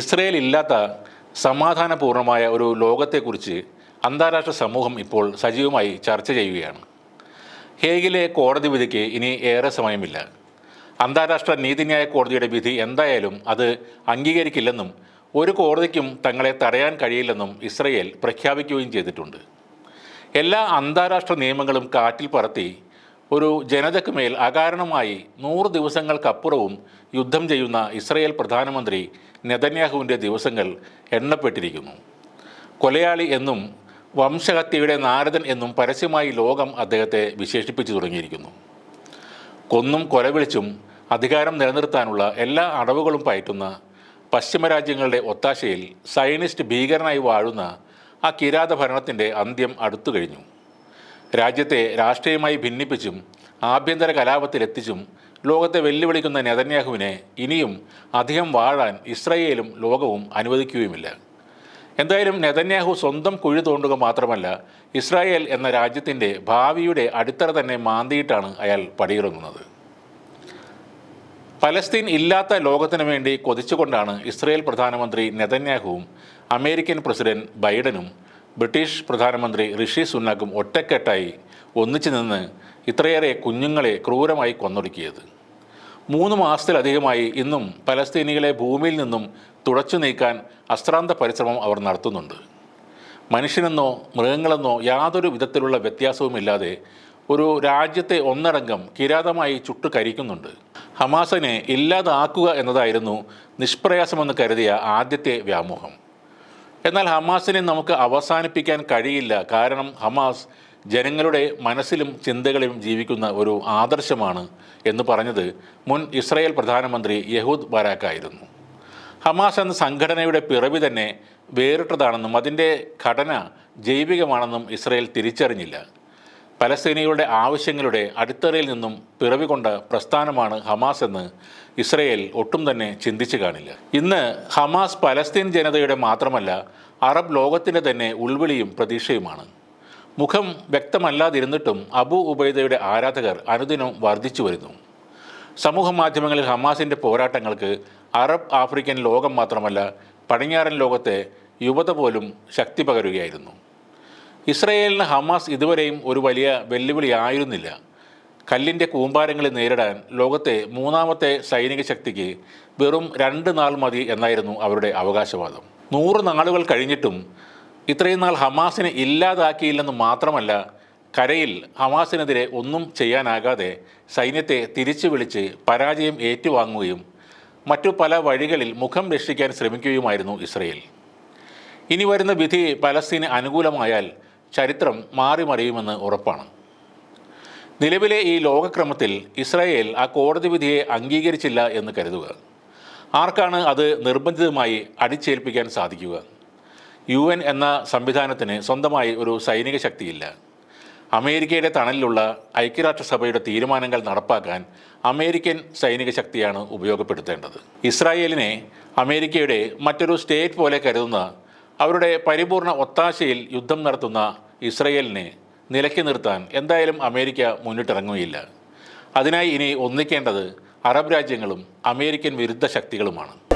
Israel ഇല്ലാത്ത സമാധാനപൂർണമായ ഒരു ലോകത്തെക്കുറിച്ച് അന്താരാഷ്ട്ര സമൂഹം ഇപ്പോൾ സജീവമായി ചർച്ച ചെയ്യുകയാണ്. ഹേഗിലെ കോടതി വിധിക്ക് ഇനി ഏറെ സമയമില്ല. അന്താരാഷ്ട്ര നീതിന്യായ കോടതിയുടെ വിധി എന്തായാലും അത് അംഗീകരിക്കില്ലെന്നും ഒരു കോടതിക്കും തങ്ങളെ തടയാൻ കഴിയില്ലെന്നും ഇസ്രയേൽ പ്രഖ്യാപിക്കുകയും ചെയ്തിട്ടുണ്ട്. എല്ലാ അന്താരാഷ്ട്ര നിയമങ്ങളും കാറ്റിൽ പറത്തി ഒരു ജനതയ്ക്ക് മേൽ അകാരണമായി നൂറ് ദിവസങ്ങൾക്കപ്പുറവും യുദ്ധം ചെയ്യുന്ന ഇസ്രയേൽ പ്രധാനമന്ത്രി നെതന്യാഹുവിന്റെ ദിവസങ്ങൾ എണ്ണപ്പെട്ടിരിക്കുന്നു. കൊലയാളി എന്നും വംശഹത്യയുടെ നാരദൻ എന്നും പരസ്യമായി ലോകം അദ്ദേഹത്തെ വിശേഷിപ്പിച്ചു തുടങ്ങിയിരിക്കുന്നു. കൊന്നും കൊലവിളിച്ചും അധികാരം നിലനിർത്താനുള്ള എല്ലാ അടവുകളും പയറ്റുന്ന പശ്ചിമരാജ്യങ്ങളുടെ ഒത്താശയിൽ സയനിസ്റ്റ് ഭീകരനായി വാഴുന്ന ആ കിരാത ഭരണത്തിന്റെ അന്ത്യം അടുത്തു കഴിഞ്ഞു. രാജ്യത്തെ രാഷ്ട്രീയമായി ഭിന്നിപ്പിച്ചും ആഭ്യന്തര കലാപത്തിലെത്തിച്ചും ലോകത്തെ വെല്ലുവിളിക്കുന്ന നെതന്യാഹുവിനെ ഇനിയും അധികം വാഴാൻ ഇസ്രയേലും ലോകവും അനുവദിക്കുകയുമില്ല. എന്തായാലും നെതന്യാഹു സ്വന്തം കുഴി തോണ്ടുക മാത്രമല്ല ഇസ്രായേൽ എന്ന രാജ്യത്തിന്റെ ഭാവിയുടെ അടിത്തറ തന്നെ മാന്തിയിട്ടാണ് അയാൾ പടിയിറങ്ങുന്നത്. പലസ്തീൻ ഇല്ലാത്ത ലോകത്തിനു വേണ്ടി കൊതിച്ചുകൊണ്ടാണ് ഇസ്രയേൽ പ്രധാനമന്ത്രി നെതന്യാഹുവും അമേരിക്കൻ പ്രസിഡന്റ് ബൈഡനും ബ്രിട്ടീഷ് പ്രധാനമന്ത്രി ഋഷി സുനാഗും ഒറ്റക്കെട്ടായി ഒന്നിച്ചു നിന്ന് ഇത്രയേറെ കുഞ്ഞുങ്ങളെ ക്രൂരമായി കൊന്നൊടുക്കിയത്. മൂന്ന് മാസത്തിലധികമായി ഇന്നും പലസ്തീനികളെ ഭൂമിയിൽ നിന്നും തുടച്ചു നീക്കാൻ അശ്രാന്ത പരിശ്രമം അവർ നടത്തുന്നുണ്ട്. മനുഷ്യനെന്നോ മൃഗങ്ങളെന്നോ യാതൊരു വിധത്തിലുള്ള വ്യത്യാസവുമില്ലാതെ ഒരു രാജ്യത്തെ ഒന്നടങ്കം കിരാതമായി ചുട്ടു കരിക്കുന്നുണ്ട്. ഹമാസിനെ ഇല്ലാതാക്കുക എന്നതായിരുന്നു നിഷ്പ്രയാസമെന്ന് കരുതിയ ആദ്യത്തെ വ്യാമോഹം. എന്നാൽ ഹമാസിനെ നമുക്ക് അവസാനിപ്പിക്കാൻ കഴിയില്ല. കാരണം ഹമാസ് ജനങ്ങളുടെ മനസ്സിലും ചിന്തകളിലും ജീവിക്കുന്ന ഒരു ആദർശമാണ് എന്ന് പറഞ്ഞത് മുൻ ഇസ്രായേൽ പ്രധാനമന്ത്രി യഹൂദ് ബാരാക്കായിരുന്നു ഹമാസ് എന്ന സംഘടനയുടെ പിറവി തന്നെ വേറിട്ടതാണെന്നും അതിന്റെ ഘടന ജൈവികമാണെന്നും ഇസ്രായേൽ തിരിച്ചറിഞ്ഞില്ല. പലസ്തീനികളുടെ ആവശ്യങ്ങളുടെ അടിത്തറയിൽ നിന്നും പിറവികൊണ്ട പ്രസ്ഥാനമാണ് ഹമാസ് എന്ന് ഇസ്രയേൽ ഒട്ടും തന്നെ ചിന്തിച്ചു കാണില്ല. ഇന്ന് ഹമാസ് പലസ്തീൻ ജനതയുടെ മാത്രമല്ല അറബ് ലോകത്തിന്റെ തന്നെ ഉൾവിളിയും പ്രതീക്ഷയുമാണ്. മുഖം വ്യക്തമല്ലാതിരുന്നിട്ടും അബു ഉബൈദയുടെ ആരാധകർ അനുദിനം വർദ്ധിച്ചു വരുന്നു. സമൂഹ മാധ്യമങ്ങളിൽ ഹമാസിന്റെ പോരാട്ടങ്ങൾക്ക് അറബ് ആഫ്രിക്കൻ ലോകം മാത്രമല്ല പടിഞ്ഞാറൻ ലോകത്തെ യുവത പോലും ശക്തി പകരുകയായിരുന്നു. ഇസ്രയേലിന് ഹമാസ് ഇതുവരെയും ഒരു വലിയ വെല്ലുവിളി ആയിരുന്നില്ല. കല്ലിന്റെ കൂമ്പാരങ്ങളെ നേരിടാൻ ലോകത്തെ മൂന്നാമത്തെ സൈനിക ശക്തിക്ക് വെറും രണ്ട് നാൾ മതി എന്നായിരുന്നു അവരുടെ അവകാശവാദം. നൂറ് നാളുകൾ കഴിഞ്ഞിട്ടും ഇത്രയും നാൾ ഹമാസിനെ ഇല്ലാതാക്കിയില്ലെന്ന് മാത്രമല്ല കരയിൽ ഹമാസിനെതിരെ ഒന്നും ചെയ്യാനാകാതെ സൈന്യത്തെ തിരിച്ചു വിളിച്ച് പരാജയം ഏറ്റുവാങ്ങുകയും മറ്റു പല വഴികളിൽ മുഖം രക്ഷിക്കാൻ ശ്രമിക്കുകയുമായിരുന്നു ഇസ്രയേൽ. ഇനി വരുന്ന വിധി പലസ്തീന് അനുകൂലമായാൽ ചരിത്രം മാറി മറിയുമെന്ന് ഉറപ്പാണ്. നിലവിലെ ഈ ലോകക്രമത്തിൽ ഇസ്രായേൽ ആ കോടതി വിധിയെ അംഗീകരിച്ചില്ല എന്ന് കരുതുക. ആർക്കാണ് അത് നിർബന്ധിതമായി അടിച്ചേൽപ്പിക്കാൻ സാധിക്കുക? യു എൻ എന്ന സംവിധാനത്തിന് സ്വന്തമായി ഒരു സൈനിക ശക്തിയില്ല. അമേരിക്കയുടെ തണലിലുള്ള ഐക്യരാഷ്ട്രസഭയുടെ തീരുമാനങ്ങൾ നടപ്പാക്കാൻ അമേരിക്കൻ സൈനിക ശക്തിയാണ് ഉപയോഗപ്പെടുത്തേണ്ടത്. ഇസ്രായേലിനെ അമേരിക്കയുടെ മറ്റൊരു സ്റ്റേറ്റ് പോലെ കരുതുന്ന അവരുടെ പരിപൂർണ ഒത്താശയിൽ യുദ്ധം നടത്തുന്ന ഇസ്രയേലിനെ നിലയ്ക്ക് നിർത്താൻ എന്തായാലും അമേരിക്ക മുന്നിട്ടിറങ്ങുകയില്ല. അതിനായി ഇനി ഒന്നിക്കേണ്ടത് അറബ് രാജ്യങ്ങളും അമേരിക്കൻ വിരുദ്ധ ശക്തികളുമാണ്.